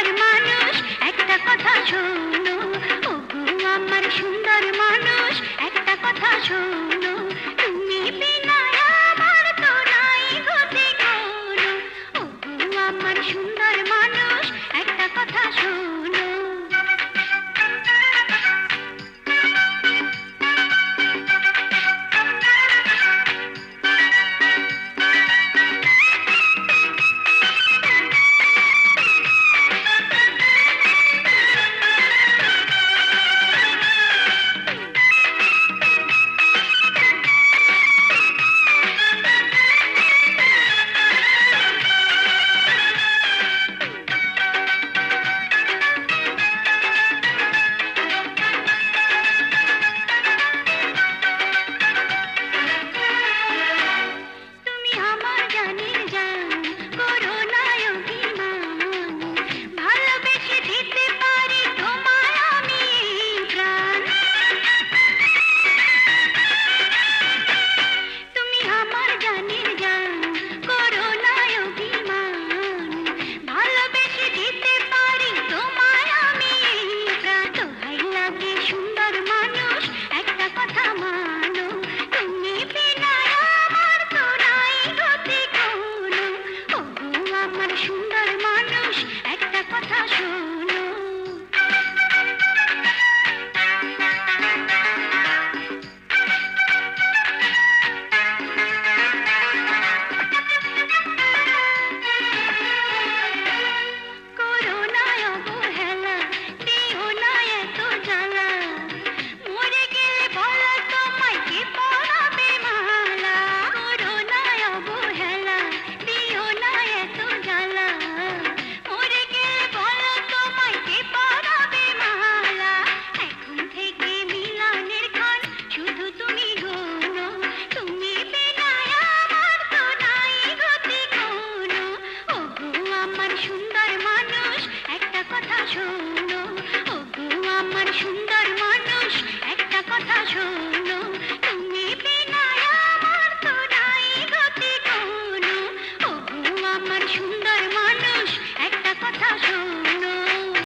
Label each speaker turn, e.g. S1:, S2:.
S1: সুন্দর মানুষ একটা কথা শোনো। ওগো আমার সুন্দর মানুষ সুন্দর মানুষ একটা কথা আমার সুন্দর মানুষ একটা কথা শোনো।